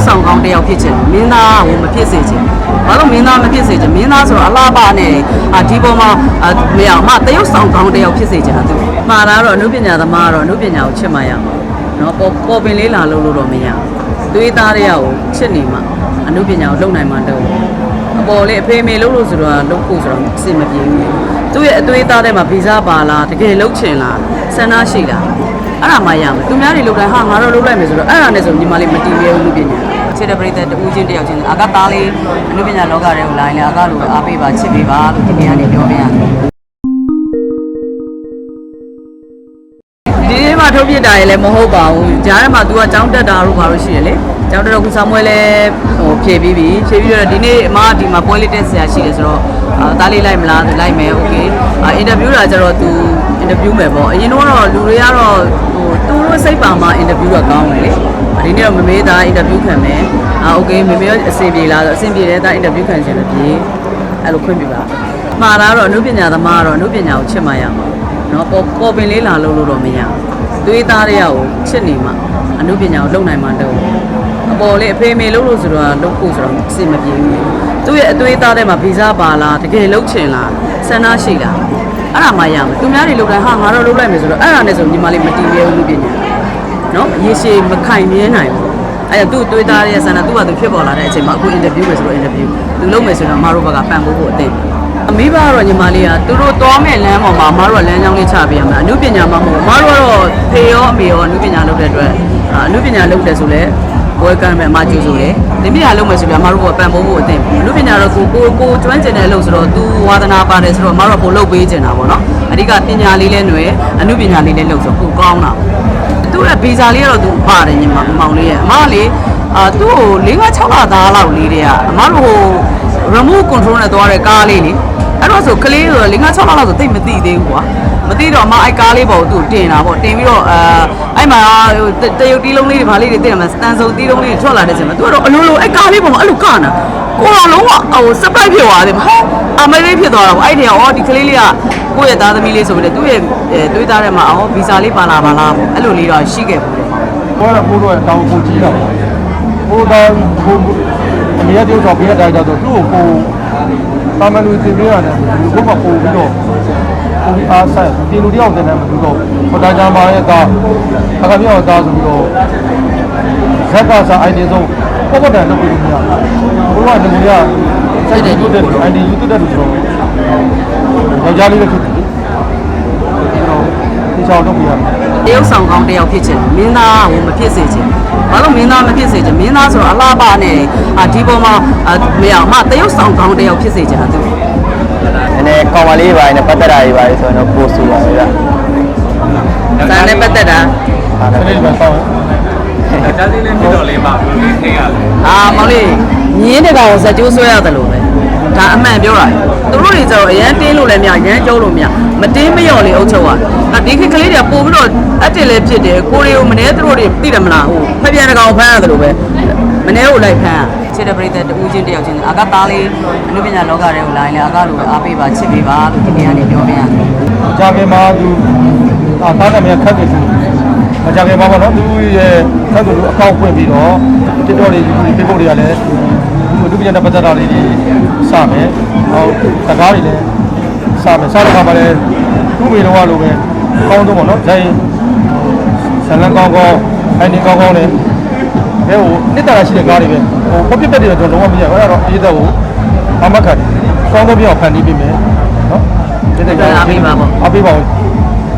ပ်ဆောင်ကောင်းတစ်ယောက်ဖြစ်ချင်တယ်မင်းသားကိုမဖြစ်စေချင်ဘာလို့မင်းသားမဖြစ်စေချင်မင်းသားဆိုတော့အလားပါနဲ့အာဒီပေါ်မှာအာမရအမတရုပ်ဆောင်ကောင်းတစ်ယောက်ဖြစ်စေချင်တာသူမှားတာတော့အနုပညာသမားကတော့အနုပညာကိုချစ်မှရမှာနော်ပေါ်ပေါ်ပင်လေးလာလို့လို့တော့မရဘူးသွေးသားတွေကကိုချစ်နေမှအနုပညာကိုလုပ်နိုင်မှတော့အပေါ်လေးအဖေမေလို့လို့ဆိုတော့လုပ်ဖို့ဆိုတော့အဆင်မပြေဘူးသူ့ရဲ့အသွေးသားထဲမှာဗီဇပါလားတကယ်လုပ်ချင်လားဆန္ဒရှိလားအဲ့ဒါမှရမယ်သူများတွေလုပ်တိုင်းဟာငါတော့လုပ်လိုက်မယ်ဆိုတော့အဲ့ဒါနဲ့ဆိုညီမလေးမတည်မြဲဘူးလူပညာ ချစ်တဲ့ပရိသတ်တူချင်းတယောက်ချင်းအာကသားလေးအမှုပညာလောကထဲကိုလာရင်လည်းအာကလိုအားပေးပါချစ်ပေးပါလို့ဒီနေ့ကနေပြောပြရတယ်ဒီနေ့မှထုတ်ပြတာရယ်လည်းမဟုတ်ပါဘူး။ကြားထဲမှာ तू ကကြောင်းတက်တာတို့ဘာလို့ရှိရလဲ။ကြောင်းတက်တော့ခုဆောင်မွဲလဲဟိုဖြည့်ပြီးပြီ။ဖြည့်ပြီးတော့ဒီနေ့အမကဒီမှာပွဲလေးတက်ဆရာရှိတယ်ဆိုတော့အာတားလေးလိုက်မလားသူလိုက်မယ်။ Okay ။အာအင်တာဗျူးတာကျတော့ तू အင်တာဗျူးမယ်ပေါ့။အရင်တော့လူတွေကတော့ဟိုသူတို့စိတ်ပါမှာအင်တာဗျူးကကောင်းတယ်လေ။ ဒီနေ့တော့မမေးသားအင်တာဗျူးခံမယ်အာโอเคမေမေရောအဆင်ပြေလားဆိုအဆင်ပြေတဲ့သားအင်တာဗျူးခံချင်တယ်ပြေအဲ့လိုခွင့်ပြုပါမှားတာတော့အနုပညာသမားကတော့အနုပညာကိုချစ်မှရမှာနော်ပေါ်ပေါ်ပင်လေးလာလို့လို့တော့မရဘူးသွေးသားတွေကကိုချစ်နေမှအနုပညာကိုလုပ်နိုင်မှတော့အပေါ်လေးအဖေမေလို့လို့ဆိုတော့လုပ်ဖို့ဆိုတော့အဆင်မပြေဘူးသူ့ရဲ့အသွေးသားထဲမှာဗီဇပါလားတကယ်လုပ်ချင်လားဆန္ဒရှိလား အဲ့ဒါမှရမယ်သူများတွေလုပ်တိုင်းဟာငါတော့လုပ်လိုက်မယ်ဆိုတော့အဲ့ဒါနဲ့ဆိုညီမလေးမတည်မြဲဘူးလူပညာ နော်ရေရှည်မခိုင်မြဲနိုင်ဘူးအဲ့ဒါသူ့တွေးသားရဲ့ဆန္ဒသူ့ဘာသူဖြစ်ပေါ်လာတဲ့အချိန်မှာအခုအင်တာဗျူးမယ်ဆိုတော့အင်တာဗျူးသူလုပ်မယ်ဆိုတော့အမတို့ဘက်ကပံ့ပိုးဖို့အသင့်အမိဘကတော့ညီမလေးကသူတို့သွားမဲ့လမ်းပေါ်မှာအမတို့ကလမ်းကြောင်းလေးချပေးရမယ်အနုပညာမှမဟုတ်ဘူးအမတို့ကတော့ဖေရောအမေရောအနုပညာလုပ်တဲ့အတွက်အာအနုပညာလုပ်တယ်ဆိုလဲ welcome ပဲအမကျူဆိုတယ်။ဒီမြာလုံးမယ်ဆိုပြီးအမတို့ကပံ့ပိုးဖို့အသင့်။လူပညာတော့ကိုကိုကိုကျွမ်းကျင်တဲ့အလုပ်ဆိုတော့ तू ဝါသနာပါတယ်ဆိုတော့အမတို့ကပို့လုပ်ပေးကျင်တာပေါ့နော်။အဓိကပညာလေးလည်းຫນွယ်အနုပညာလေးလည်းလုပ်ဆိုကိုကောင်းတာ။သူ့ရဲ့ ဗီဇာလေးကတော့ तू ပါတယ်ညီမမောင်လေးရဲ့အမကလေအာသူ့ကို၄၅6လသားလောက်လေးတည်းကအမတို့ဟို remote control နဲ့သွားတဲ့ကားလေးလေအဲ့တော့ဆိုကလေးဆို၄၅6လလောက်ဆိုတိတ်မသိသေးဘူးကွာမသိတော့အမအိုက်ကားလေးပေါ့သူ့တင်တာပေါ့တင်ပြီးတော့အာအဲ့မှာဟိုတရုတ်တီးလုံးလေးတွေဗာလေးတွေတင်တယ်မှာစတန်စုံတီးလုံးလေးတွေထွက်လာတဲ့ချိန်မှာသူကတော့အလိုလိုအဲ့ကားလေးပေါ်မှာအဲ့လိုကနာကိုတော်လုံးကဟို surprise ဖြစ်သွားတယ်ဟာအမလေးဖြစ်သွားတာပေါ့အဲ့ဒီကဩဒီကလေးလေးက ကိုယ့်ရဲ့သားသမီးလေးဆိုပြီးတော့သူ့ရဲ့တွေးသားထဲမှာဩဗီဇာလေးပါလာပါလားအဲ့လိုလေးတော့ရှိခဲ့ဘူးတယ်ဘောရဘိုးတော့တောင်းကိုကြီးတာဘိုးတော်ဘိုးအမေရတဲ့တော့ပြရတိုင်းတော့သူ့ကိုကိုတာမန်လူတင်ပြရတယ်ဒီဘုမပို့ပြီးတော့ကိုဒီအားဆိုင်ဒီလူတယောက်တင်တယ်မပြီးတော့ဘတာကြမှာရဲ့ကအခါပြောင်းသားဆိုပြီးတော့ဇက်ကစားအိုင်ဒီဆုံးပေါ်ပေါ်တန်လုပ်ပြီးမြာဘိုးကတကယ်ကစိုက်တယ်ယူတဲ့အိုင်ဒီယူတဲ့လူဆိုတော့ ယောက်ျားလေးလည်းဖြစ်တယ်ဒီချောင်းတော့ပြရတယ်တရုပ်ဆောင်ကောင်းတစ်ယောက်ဖြစ်ချင်တယ်မင်းသားကိုမဖြစ်စေချင်ဘာလို့မင်းသားမဖြစ်စေချင်မင်းသားဆိုတော့အလားပါနဲ့အာဒီပေါ်မှာအာမရအမတရုပ်ဆောင်ကောင်းတစ်ယောက်ဖြစ်စေချင်တာသူနည်းနည်းကောင်မလေးပါနဲ့ပတ်သက်တာတွေပါလေဆိုတော့ပို့ဆူပါဗျာစာနဲ့ပတ်သက်တာဒါနဲ့ပဲဆောင်းဒါစီလေးဖြစ်တော့လေးပါဘူးလေးထိတ်ရလဲအာမောင်လေးမြင်းတကောင်ဇက်ကျိုးဆွဲရတယ်လို့ပဲ ဒါအမှန်ပြောတာသူတို့တွေကျတော့အရန်တင်းလို့လည်းမရအရန်ကျုံးလို့မရမတင်းမလျော်လေအုပ်ချုပ်อ่ะဒီခေတ်ကလေးတွေကပို့ပြီးတော့အတက်လည်းဖြစ်တယ်ကိုရီကိုမနေသူတို့တွေသိတယ်မလားဟိုဖက်ပြန်တကောင်ဖမ်းရတယ်လို့ပဲမနေကိုလိုက်ဖမ်းချစ်တဲ့ပရိသတ်တူးချင်းတယောက်ချင်းအာကသားလေးအနုပညာလောကတွေကိုလာရင်လည်းအာကလိုပဲအားပေးပါချစ်ပေးပါလို့ဒီနေ့ကနေပြောပြရတယ်ကြာခင်မှာသူအာသားနာမည်ခတ်တယ်သူမကြာခင်မှာပေါ့နော်သူရဲ့ခတ်သူအကောင့်ဖွင့်ပြီးတော့တစ်တော်တွေဒီ Facebook တွေကလည်း သူသူပြန်တဲ့ပတ်သက်တာလေးတွေစမယ်ဟောစကားတွေလည်းစမယ်စတဲ့ခါမှာလည်းသူ့မိတော်ကလိုပဲကောင်းတော့ပေါ့နော်ဇိုင်းဆန်လန်းကောင်းကောင်းအိုင်နေကောင်းကောင်းနဲ့အဲဟိုနှစ်တရာရှိတဲ့ကားတွေပဲဟိုပပစ်ပက်တွေတော့လုံးဝမရဘူးအဲ့ဒါတော့အေးတဲ့ကိုအမခတ်ကောင်းတော့ပြောင်းဖန်တီးပေးမယ်နော်အားပေးပါပေါ့အားပေးပါဦး